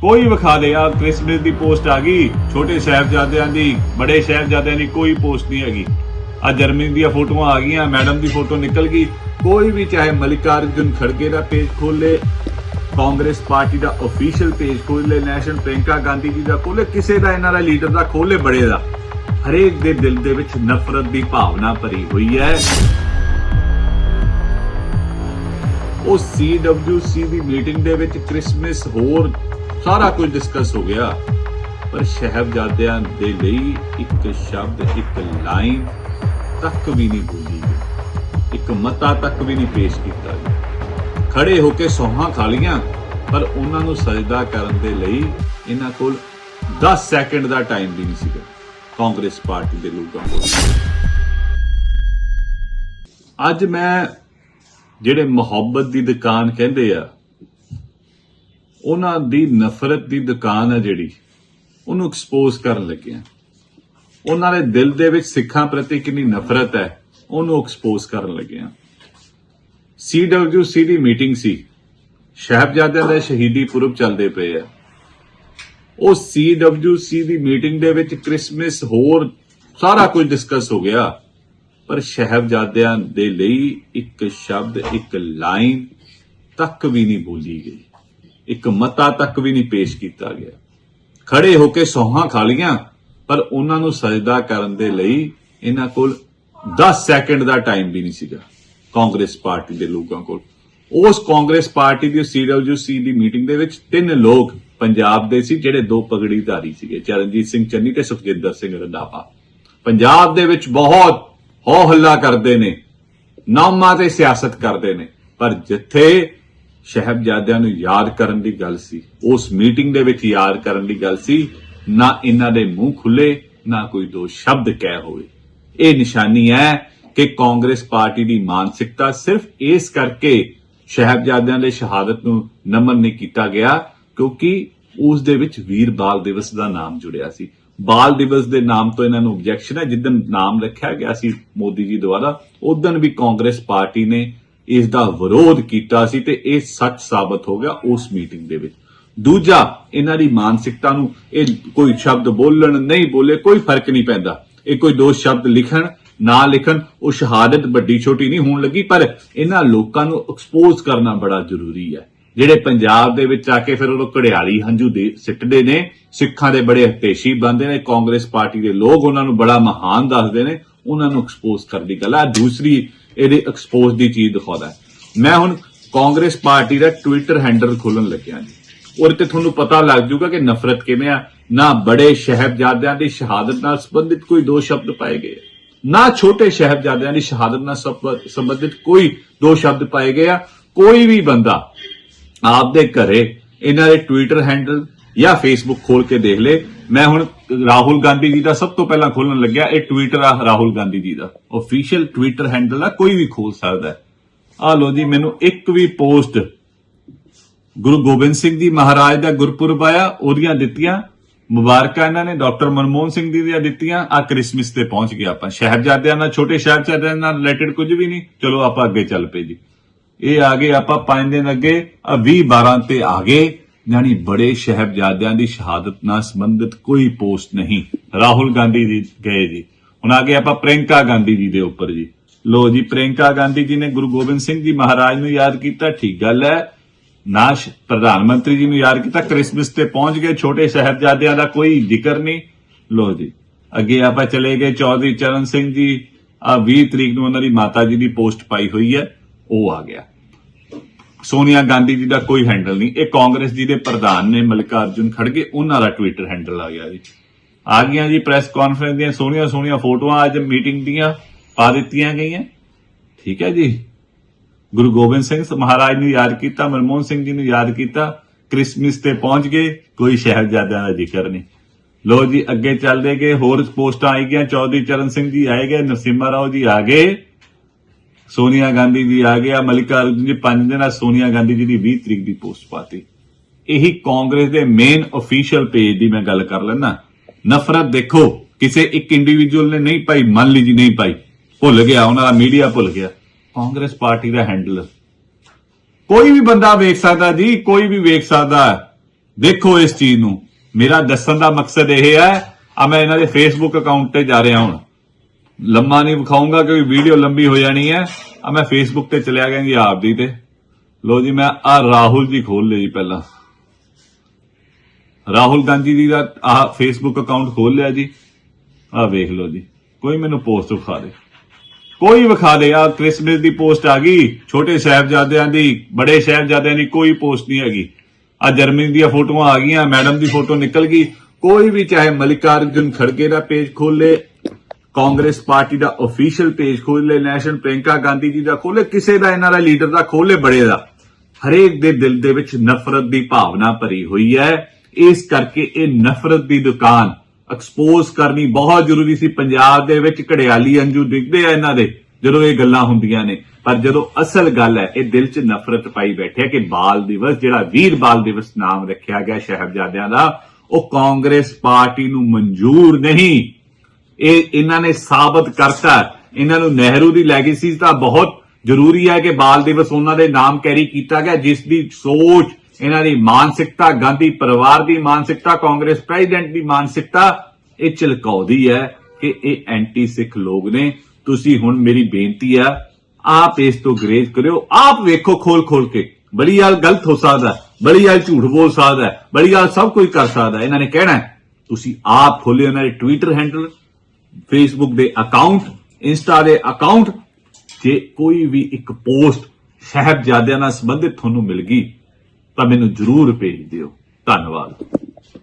ਕੋਈ ਵਿਖਾ ਦੇ। ਆ ਕ੍ਰਿਸਮਸ ਦੀ ਪੋਸਟ ਆ ਗਈ। ਛੋਟੇ ਸਾਹਿਬਜ਼ਾਦਿਆਂ ਦੀ, ਬੜੇ ਸਾਹਿਬਜ਼ਾਦਿਆਂ ਦੀ ਕੋਈ ਪੋਸਟ ਨਹੀਂ ਹੈਗੀ। ਆ ਜਰਮਨੀ ਦੀਆਂ ਫੋਟੋਆਂ ਆ ਗਈਆਂ, ਮੈਡਮ ਦੀ ਫੋਟੋ ਨਿਕਲ ਗਈ। ਕੋਈ ਵੀ ਚਾਹੇ ਮਲਿਕਾਰਜੁਨ ਖੜਗੇ ਦਾ ਪੇਜ ਖੋਲੇ, ਕਾਂਗਰਸ ਪਾਰਟੀ ਦਾ ਅਫੀਸ਼ੀਅਲ ਪੇਜ ਖੋਲੇ, ਨੈਸ਼ਨਲ ਪ੍ਰਿੰਕਾ ਗਾਂਧੀ ਜੀ ਦਾ ਖੋਲੇ, ਕਿਸੇ ਦਾ ਇਹਨਾਂ ਦਾ ਲੀਡਰ ਦਾ ਖੋਲੇ, ਬੜੇ ਦਾ। ਹਰੇਕ ਦੇ ਦਿਲ ਦੇ ਵਿੱਚ ਨਫ਼ਰਤ ਦੀ ਭਾਵਨਾ ਭਰੀ ਹੋਈ ਹੈ। ਉਹ CWC ਦੀ ਮੀਟਿੰਗ ਦੇ ਵਿੱਚ ਕ੍ਰਿਸਮਸ ਹੋਰ ਸਾਰਾ ਕੁਝ ਡਿਸਕਸ ਹੋ ਗਿਆ। ਪਰ ਸ਼ਹਿਬਜ਼ਾਦਿਆਂ ਦੇ ਲਈ ਇੱਕ ਸ਼ਬਦ, ਇੱਕ ਲਾਈਨ ਤੱਕ ਵੀ ਨਹੀਂ ਬੋਲੀ ਗਈ। ਇੱਕ ਮਤਾ ਤੱਕ ਵੀ ਨਹੀਂ ਪੇਸ਼ ਕੀਤਾ ਗਿਆ। ਖੜੇ ਹੋ ਕੇ ਸੌਹਾਂ ਖਾਲੀਆਂ ਪਰ ਉਹਨਾਂ ਨੂੰ ਸਜਦਾ ਕਰਨ ਦੇ ਲਈ ਇਹਨਾਂ ਕੋਲ 10 ਸੈਕਿੰਡ ਦਾ ਟਾਈਮ ਵੀ ਨਹੀਂ ਸੀਗਾ। ਕਾਂਗਰਸ ਪਾਰਟੀ ਦੇ ਲੋਕਾਂ ਕੋਲ। ਅੱਜ ਮੈਂ ਜਿਹੜੇ ਮੁਹੱਬਤ ਦੀ ਦੁਕਾਨ ਕਹਿੰਦੇ ਆ ਉਹਨਾਂ ਦੀ ਨਫ਼ਰਤ ਦੀ ਦੁਕਾਨ ਹੈ ਜਿਹੜੀ, ਉਹਨੂੰ ਐਕਸਪੋਜ਼ ਕਰਨ ਲੱਗੇ ਆ ਉਹਨਾਂ ਦੇ ਦਿਲ ਦੇ ਵਿੱਚ ਸਿੱਖਾਂ ਪ੍ਰਤੀ ਕਿੰਨੀ ਨਫ਼ਰਤ ਹੈ, ਉਹਨੂੰ ਐਕਸਪੋਜ਼ ਕਰਨ ਲੱਗੇ ਆ CWC ਦੀ ਮੀਟਿੰਗ ਸੀ। ਸ਼ਹਿਬਜ਼ਾਦਿਆਂ ਦੇ ਸ਼ਹੀਦੀ ਪੁਰਬ ਚੱਲਦੇ ਪਏ ਆ। ਉਹ CWC ਦੀ ਮੀਟਿੰਗ ਦੇ ਵਿੱਚ ਕ੍ਰਿਸਮਸ ਹੋਰ ਸਾਰਾ ਕੁਝ ਡਿਸਕਸ ਹੋ ਗਿਆ, ਪਰ ਸ਼ਹਿਬਜ਼ਾਦਿਆਂ ਦੇ ਲਈ ਇੱਕ ਸ਼ਬਦ, ਇੱਕ ਲਾਈਨ ਤੱਕ ਵੀ ਨਹੀਂ ਬੋਲੀ ਗਈ। ਇੱਕ ਮਤਾ ਤੱਕ ਵੀ ਨਹੀਂ ਪੇਸ਼ ਕੀਤਾ ਗਿਆ। ਖੜੇ ਹੋ ਕੇ ਸੌਹਾਂ ਖਾਲੀਆਂ ਪਰ ਉਹਨਾਂ ਨੂੰ ਸਜਦਾ ਕਰਨ ਦੇ ਲਈ ਇਹਨਾਂ ਕੋਲ 10 ਸੈਕਿੰਡ ਦਾ ਟਾਈਮ ਵੀ ਨਹੀਂ ਸੀਗਾ, ਕਾਂਗਰਸ ਪਾਰਟੀ ਦੇ ਲੋਕਾਂ ਕੋਲ। ਉਸ ਕਾਂਗਰਸ ਪਾਰਟੀ ਦੀ ਸੀਡਬਲਯੂਸੀ ਦੀ ਮੀਟਿੰਗ ਦੇ ਵਿੱਚ ਤਿੰਨ ਲੋਕ ਪੰਜਾਬ ਦੇ ਸੀ, ਜਿਹੜੇ ਦੋ ਪਗੜੀਧਾਰੀ ਸੀਗੇ, ਚਰਨਜੀਤ ਸਿੰਘ ਚੰਨੀ ਤੇ ਸੁਖਜਿੰਦਰ ਸਿੰਘ ਰੰਧਾਵਾ। ਪੰਜਾਬ ਦੇ ਵਿੱਚ ਬਹੁਤ ਹੋ ਹੱਲਾ ਕਰਦੇ ਨੇ, ਨਾਮਾਂ ਤੇ ਸਿਆਸਤ ਕਰਦੇ ਨੇ, ਪਰ ਜਿੱਥੇ ਸ਼ਹਿਬਜ਼ਾਦਿਆਂ ਨੂੰ ਯਾਦ ਕਰਨ ਦੀ ਗੱਲ ਸੀ। ਉਸ ਮੀਟਿੰਗ ਦੇ ਵਿੱਚ ਯਾਦ ਕਰਨ ਦੀ ਗੱਲ ਸੀ। ਨਾ ਇਹਨਾਂ ਦੇ ਮੂੰਹ ਖੁੱਲੇ, ਨਾ ਕੋਈ ਦੋ ਸ਼ਬਦ ਕਹਿ ਹੋਵੇ। ਇਹ ਨਿਸ਼ਾਨੀ ਹੈ ਕਿ ਕਾਂਗਰਸ ਪਾਰਟੀ ਦੀ ਮਾਨਸਿਕਤਾ ਸਿਰਫ ਇਸ ਕਰਕੇ ਸ਼ਹਿਬਜ਼ਾਦਿਆਂ ਦੇ ਸ਼ਹਾਦਤ ਨੂੰ ਨਮਨ ਨਹੀਂ ਕੀਤਾ ਗਿਆ ਕਿਉਂਕਿ ਉਸ ਦੇ ਵਿੱਚ ਵੀਰ ਬਾਲ ਦਿਵਸ ਦਾ ਨਾਮ ਜੁੜਿਆ ਸੀ। ਬਾਲ ਦਿਵਸ ਦੇ ਨਾਮ ਤੋਂ ਇਹਨਾਂ ਨੂੰ ਆਬਜੈਕਸ਼ਨ ਹੈ। ਜਿੱਦਨ ਨਾਮ ਰੱਖਿਆ ਗਿਆ ਸੀ ਮੋਦੀ ਜੀ ਦੁਆਰਾ, ਉਦੋਂ ਵੀ ਕਾਂਗਰਸ ਪਾਰਟੀ ਨੇ ਇਸ ਦਾ ਵਿਰੋਧ ਕੀਤਾ ਸੀ ਤੇ ਇਹ ਸੱਚ ਸਾਬਤ ਹੋ ਗਿਆ ਉਸ ਮੀਟਿੰਗ ਦੇ ਵਿੱਚ। ਦੂਜਾ, ਇਹਨਾਂ ਦੀ ਮਾਨਸਿਕਤਾ ਨੂੰ ਇਹ ਕੋਈ ਸ਼ਬਦ ਬੋਲਣ ਨਹੀਂ ਬੋਲੇ, ਕੋਈ ਫ਼ਰਕ ਨਹੀਂ ਪੈਂਦਾ। ਇਹ ਕੋਈ ਦੋ ਸ਼ਬਦ ਲਿਖਣ, ਨਾ ਲਿਖਣ, ਉਹ ਸ਼ਹਾਦਤ ਵੱਡੀ ਛੋਟੀ ਨਹੀਂ ਹੋਣ ਲੱਗੀ, ਪਰ ਇਹਨਾਂ ਲੋਕਾਂ ਨੂੰ ਐਕਸਪੋਜ਼ ਕਰਨਾ ਬੜਾ ਜ਼ਰੂਰੀ ਹੈ। ਜਿਹੜੇ ਪੰਜਾਬ ਦੇ ਵਿੱਚ ਆ ਕੇ ਫਿਰ ਉਹ ਘੜਿਆਲੀ ਹੰਝੂ ਦੇ ਸਿੱਟਦੇ ਨੇ, ਸਿੱਖਾਂ ਦੇ ਬੜੇ ਹਤੇਸ਼ੀ ਬੰਦੇ ਨੇ, ਕਾਂਗਰਸ ਪਾਰਟੀ ਦੇ ਲੋਕ ਉਹਨਾਂ ਨੂੰ ਬੜਾ ਮਹਾਨ ਦੱਸਦੇ ਨੇ, ਉਹਨਾਂ ਨੂੰ ਐਕਸਪੋਜ਼ ਕਰਨ ਦੀ ਗੱਲ ਹੈ। ਦੂਸਰੀ ਇਹਦੇ ਐਕਸਪੋਜ਼ ਦੀ ਚੀਜ਼ ਦਿਖਾਉਂਦਾ ਮੈਂ ਹੁਣ ਕਾਂਗਰਸ ਪਾਰਟੀ ਦਾ ਟਵਿੱਟਰ ਹੈਂਡਲ ਖੋਲਣ ਲੱਗਿਆ ਜੀ। ਔਰ ਤੇ ਤੁਹਾਨੂੰ ਪਤਾ ਲੱਗ ਜਾਊਗਾ ਕਿ ਨਫ਼ਰਤ ਕਿਵੇਂ ਆ। ਨਾ ਬੜੇ ਸ਼ਹਿਬਜ਼ਾਦਿਆਂ ਦੀ ਸ਼ਹਾਦਤ ਨਾਲ ਸੰਬੰਧਿਤ ਕੋਈ ਦੋ ਸ਼ਬਦ ਪਾਏ ਗਏ ਨਾ ਛੋਟੇ ਸ਼ਹਿਬਜ਼ਾਦਿਆਂ ਦੀ ਸ਼ਹਾਦਤ ਨਾਲ ਸੰਬ- ਸੰਬੰਧਿਤ ਕੋਈ ਦੋ ਸ਼ਬਦ ਪਾਏ ਗਏ ਆ। ਕੋਈ ਵੀ ਬੰਦਾ ਆਪਦੇ ਘਰੇ ਇਹਨਾਂ ਦੇ ਟਵਿੱਟਰ ਹੈਂਡਲ ਜਾਂ ਫੇਸਬੁੱਕ ਖੋਲ ਕੇ ਦੇਖ ਲੇ। ਮੈਂ ਹੁਣ ਰਾਹੁਲ ਗਾਂਧੀ ਜੀ ਦਾ ਸਭ ਤੋਂ ਪਹਿਲਾਂ ਖੋਲਣ ਲੱਗਿਆ, ਇਹ ਟਵਿੱਟਰ ਆ ਰਾਹੁਲ ਗਾਂਧੀ ਜੀ ਦਾ। ਅਫੀਸ਼ੀਅਲ ਟਵਿੱਟਰ ਹੈਂਡਲ ਆ, ਕੋਈ ਵੀ ਖੋਲ ਸਕਦਾ ਆ ਲੋ ਜੀ, ਮੈਨੂੰ ਇੱਕ ਵੀ ਪੋਸਟ ਗੁਰੂ ਗੋਬਿੰਦ ਸਿੰਘ ਜੀ ਮਹਾਰਾਜ ਦਾ ਗੁਰਪੁਰਬ ਆਇਆ, ਉਹਦੀਆਂ ਦਿੱਤੀਆਂ। ਮੁਬਾਰਕਾਂ ਇਹਨਾਂ ਨੇ, ਡਾਕਟਰ ਮਨਮੋਹਨ ਸਿੰਘ ਜੀ ਦੀਆਂ ਦਿੱਤੀਆਂ। ਆ ਕ੍ਰਿਸਮਸ ਤੇ ਪਹੁੰਚ ਗਏ ਆਪਾਂ। ਸ਼ਹਿਬਜ਼ਾਦਿਆਂ ਨਾਲ, ਛੋਟੇ ਸ਼ਹਿਬਜ਼ਾਦਿਆਂ ਨਾਲ ਰਿਲੇਟਡ ਕੁਝ ਵੀ ਨਹੀਂ। ਚਲੋ ਆਪਾਂ ਅੱਗੇ ਚੱਲ ਪਏ ਜੀ। ਇਹ ਆ ਗਏ ਆਪਾਂ 5 ਦਿਨ ਅੱਗੇ ਆ 20 12 ਤੇ ਆ ਗਏ। ਯਾਨੀ ਬੜੇ ਸ਼ਹਿਬਜ਼ਾਦਿਆਂ ਦੀ ਸ਼ਹਾਦਤ ਨਾਲ ਸੰਬੰਧਿਤ ਕੋਈ ਪੋਸਟ ਨਹੀਂ। ਰਾਹੁਲ ਗਾਂਧੀ ਜੀ ਗਏ ਜੀ। ਹੁਣ ਆ ਗਏ ਆਪਾਂ ਪ੍ਰਿੰਕਾ ਗਾਂਧੀ ਜੀ ਦੇ ਉੱਪਰ ਜੀ। ਲੋ ਜੀ ਪ੍ਰਿੰਕਾ ਗਾਂਧੀ ਜੀ ਨੇ ਗੁਰੂ ਗੋਬਿੰਦ ਸਿੰਘ ਜੀ ਮਹਾਰਾਜ ਨੂੰ ਯਾਦ ਕੀਤਾ, ਠੀਕ ਗੱਲ ਹੈ। ਨਾਸ਼ ਪ੍ਰਧਾਨ ਮੰਤਰੀ ਜੀ ਨੂੰ ਯਾਦ ਕੀਤਾ, ਕ੍ਰਿਸਮਸ ਤੇ ਪਹੁੰਚ ਗਏ, ਛੋਟੇ ਸਾਹਿਬਜ਼ਾਦਿਆਂ ਦਾ ਕੋਈ ਜ਼ਿਕਰ ਨਹੀਂ। ਲੋ ਜੀ, ਅੱਗੇ ਆਪਾਂ ਚਲੇ ਗਏ ਚੌਧਰੀ ਚਰਨ ਸਿੰਘ ਜੀ। ਆ 20 ਤਰੀਕ ਨੂੰ ਉਹਨਾਂ ਦੀ ਮਾਤਾ ਜੀ ਦੀ ਪੋਸਟ ਪਾਈ ਹੋਈ ਹੈ, ਉਹ ਆ ਗਿਆ। ਸੋਨੀਆ ਗਾਂਧੀ ਜੀ ਦਾ ਕੋਈ ਹੈਂਡਲ ਨਹੀਂ। ਇਹ ਕਾਂਗਰਸ ਜੀ ਦੇ ਪ੍ਰਧਾਨ ਨੇ ਮਲਿਕਾ ਅਰਜੁਨ ਖੜਗੇ, ਉਹਨਾਂ ਦਾ ਟਵਿੱਟਰ ਹੈਂਡਲ ਆ ਗਿਆ ਜੀ। ਆ ਗਈਆਂ ਜੀ ਪ੍ਰੈਸ ਕਾਨਫਰੰਸ ਦੀਆਂ ਸੋਹਣੀਆਂ ਸੋਹਣੀਆਂ ਫੋਟੋਆਂ, ਅੱਜ ਮੀਟਿੰਗ ਦੀਆਂ ਪਾ ਦਿੱਤੀਆਂ ਗਈਆਂ। ਠੀਕ ਹੈ ਜੀ। ਗੁਰੂ ਗੋਬਿੰਦ ਸਿੰਘ ਮਹਾਰਾਜ ਨੂੰ ਯਾਦ ਕੀਤਾ, ਮਨਮੋਹਨ ਸਿੰਘ ਜੀ ਨੂੰ ਯਾਦ ਕੀਤਾ ਕ੍ਰਿਸਮਸ ਤੇ ਪਹੁੰਚ ਗਏ, ਕੋਈ ਸ਼ਹਿਬਜ਼ਾਦਿਆਂ ਦਾ ਜ਼ਿਕਰ ਨਹੀਂ। ਲੋ ਜੀ, ਅੱਗੇ ਚੱਲਦੇ ਗਏ, ਹੋਰ ਪੋਸਟਾਂ ਆਈ ਗਈਆਂ, ਚੌਧਰੀ ਚਰਨ ਸਿੰਘ ਜੀ ਆਏ ਗਏ ਨਰਸਿਮਾ ਰਾਓ ਜੀ ਆ ਗਏ। ਸੋਨੀਆ ਗਾਂਧੀ ਜੀ ਆ ਗਿਆ ਮਲਿਕਾ ਅਰਜੁਨ ਜੀ, ਪੰਜ ਦਿਨ ਆ ਸੋਨੀਆ ਗਾਂਧੀ ਜੀ ਦੀ 20 ਤਰੀਕ ਦੀ ਪੋਸਟ ਪਾਤੀ ਇਹੀ ਕਾਂਗਰਸ ਦੇ ਮੇਨ ਅਫੀਸ਼ੀਅਲ ਪੇਜ ਦੀ ਮੈਂ ਗੱਲ ਕਰ ਲੈਣਾ ਨਫ਼ਰਤ ਦੇਖੋ, ਕਿਸੇ ਇੱਕ ਇੰਡੀਵਿਜੂਅਲ ਨੇ ਨਹੀਂ ਪਾਈ, ਮੰਨ ਲਈ ਜੀ ਨਹੀਂ ਪਾਈ। ਭੁੱਲ ਗਿਆ, ਉਹਨਾਂ ਦਾ ਮੀਡੀਆ ਭੁੱਲ ਗਿਆ। ਕਾਂਗਰਸ ਪਾਰਟੀ ਦਾ ਹੈਂਡਲ ਕੋਈ ਵੀ ਬੰਦਾ ਵੇਖ ਸਕਦਾ ਜੀ, ਕੋਈ ਵੀ ਵੇਖ ਸਕਦਾ। ਦੇਖੋ ਇਸ ਚੀਜ਼ ਨੂੰ। ਮੇਰਾ ਦੱਸਣ ਦਾ ਮਕਸਦ ਇਹ ਹੈ, ਆ ਮੈਂ ਇਹਨਾਂ ਦੇ ਫੇਸਬੁੱਕ ਅਕਾਊਂਟ ਤੇ ਜਾ ਰਿਹਾ ਹੁਣ। ਲੰਮਾ ਨਹੀਂ ਵਿਖਾਉਂਗਾ ਕਿਉਂਕਿ ਵੀਡੀਓ ਲੰਬੀ ਹੋ ਜਾਣੀ ਹੈ। ਆ ਮੈਂ ਫੇਸਬੁੱਕ ਤੇ ਚਲਿਆ ਗਿਆ ਜੀ ਆਪਦੀ ਤੇ। ਲੋ ਜੀ, ਮੈਂ ਆ ਰਾਹੁਲ ਜੀ ਖੋਲ ਲਿਆ ਜੀ ਪਹਿਲਾਂ। ਰਾਹੁਲ ਗਾਂਧੀ ਜੀ ਦਾ ਆ ਫੇਸਬੁੱਕ ਅਕਾਊਂਟ ਖੋਲ ਲਿਆ ਜੀ। ਆ ਵੇਖ ਲਓ ਜੀ, ਕੋਈ ਮੈਨੂੰ ਪੋਸਟ ਵਿਖਾ ਦੇ। ਕੋਈ ਵਿਖਾ ਦੇ, ਆ ਕ੍ਰਿਸਮਸ ਦੀ ਪੋਸਟ ਆ ਗਈ। ਛੋਟੇ ਸਾਹਿਬਜ਼ਾਦਿਆਂ ਦੀ, ਬੜੇ ਸਾਹਿਬਜ਼ਾਦਿਆਂ ਦੀ ਕੋਈ ਪੋਸਟ ਨਹੀਂ ਹੈਗੀ। ਆ ਜਰਮਨੀ ਦੀਆਂ ਫੋਟੋਆਂ ਆ ਗਈਆਂ, ਮੈਡਮ ਦੀ ਫੋਟੋ ਨਿਕਲ ਗਈ। ਕੋਈ ਵੀ ਚਾਹੇ ਮਲਿਕਾਰਜੁਨ ਖੜਗੇ ਦਾ ਪੇਜ ਖੋਲੇ ਕਾਂਗਰਸ ਪਾਰਟੀ ਦਾ ਅਫੀਸ਼ੀਅਲ ਪੇਜ ਖੋਲੇ ਨੈਸ਼ਨਲ ਪ੍ਰਿੰਕਾ ਗਾਂਧੀ ਜੀ ਦਾ ਖੋਲੇ ਕਿਸੇ ਦਾ ਇਹਨਾਂ ਦਾ ਲੀਡਰ ਦਾ ਖੋਲੇ ਬੜੇ ਦਾ। ਹਰੇਕ ਦੇ ਦਿਲ ਦੇ ਵਿੱਚ ਨਫ਼ਰਤ ਦੀ ਭਾਵਨਾ ਭਰੀ ਹੋਈ ਹੈ। ਇਸ ਕਰਕੇ ਇਹ ਨਫ਼ਰਤ ਦੀ ਦੁਕਾਨ ਐਕਸਪੋਜ਼ ਕਰਨੀ ਬਹੁਤ ਜ਼ਰੂਰੀ ਸੀ। ਪੰਜਾਬ ਦੇ ਵਿੱਚ ਘੜਿਆਲੀ ਅੰਜੂ ਦਿਖਦੇ ਆ ਇਹਨਾਂ ਦੇ, ਜਦੋਂ ਇਹ ਗੱਲਾਂ ਹੁੰਦੀਆਂ ਨੇ। ਪਰ ਜਦੋਂ ਅਸਲ ਗੱਲ ਹੈ, ਇਹ ਦਿਲ 'ਚ ਨਫ਼ਰਤ ਪਾਈ ਬੈਠਿਆ ਕਿ ਬਾਲ ਦਿਵਸ, ਜਿਹੜਾ ਵੀਰ ਬਾਲ ਦਿਵਸ ਨਾਮ ਰੱਖਿਆ ਗਿਆ ਸ਼ਹਿਬਜ਼ਾਦਿਆਂ ਦਾ, ਉਹ ਕਾਂਗਰਸ ਪਾਰਟੀ ਨੂੰ ਮਨਜ਼ੂਰ ਨਹੀਂ। ਇਹ ਇਹਨਾਂ ਨੇ ਸਾਬਤ ਕਰਤਾ। ਇਹਨਾਂ ਨੂੰ ਨਹਿਰੂ ਦੀ ਲੈਗੇਸੀ ਤਾਂ ਬਹੁਤ ਜ਼ਰੂਰੀ ਹੈ ਕਿ ਬਾਲ ਦਿਵਸ ਉਹਨਾਂ ਦੇ ਨਾਮ ਕੈਰੀ ਕੀਤਾ ਗਿਆ, ਜਿਸ ਦੀ ਸੋਚ, ਇਹਨਾਂ ਦੀ ਮਾਨਸਿਕਤਾ, ਗਾਂਧੀ ਪਰਿਵਾਰ ਦੀ ਮਾਨਸਿਕਤਾ, ਕਾਂਗਰਸ ਪ੍ਰੈਜ਼ੀਡੈਂਟ ਦੀ ਮਾਨਸਿਕਤਾ, ਇਹ ਚਲਕਾਉਦੀ ਹੈ ਕਿ ਇਹ ਐਂਟੀ ਸਿੱਖ ਲੋਕ ਨੇ। ਤੁਸੀਂ ਹੁਣ ਮੇਰੀ ਬੇਨਤੀ ਆ ਆਪ ਇਸ ਤੋਂ ਗਰੇਜ ਕਰਿਓ। ਆਪ ਵੇਖੋ ਖੋਲ ਖੋਲ ਕੇ। ਬੜੀ ਹਾਲ ਗਲਤ ਹੋ ਸਕਦਾ, ਬੜੀ ਹਾਲ ਝੂਠ ਬੋਲ ਸਕਦਾ, ਬੜੀ ਹਾਲ ਸਭ ਕੁਝ ਕਰ ਸਕਦਾ। ਇਹਨਾਂ ਨੇ ਕਹਿਣਾ ਤੁਸੀਂ ਆਪ ਖੋਲਿਓ, ਇਹਨਾਂ ਦੇ ਟਵਿੱਟਰ ਹੈਂਡਲ ਫੇਸਬੁੱਕ ਦੇ ਅਕਾਊਂਟ ਇੰਸਟਾ ਦੇ ਅਕਾਊਂਟ ਜੇ ਕੋਈ ਵੀ ਇੱਕ ਪੋਸਟ ਸਾਹਿਬਜ਼ਾਦਿਆਂ ਨਾਲ ਸੰਬੰਧਿਤ ਤੁਹਾਨੂੰ ਮਿਲ ਗਈ, ਤਾਂ ਮੈਨੂੰ ਜਰੂਰ ਭੇਜ ਦਿਓ। ਧੰਨਵਾਦ।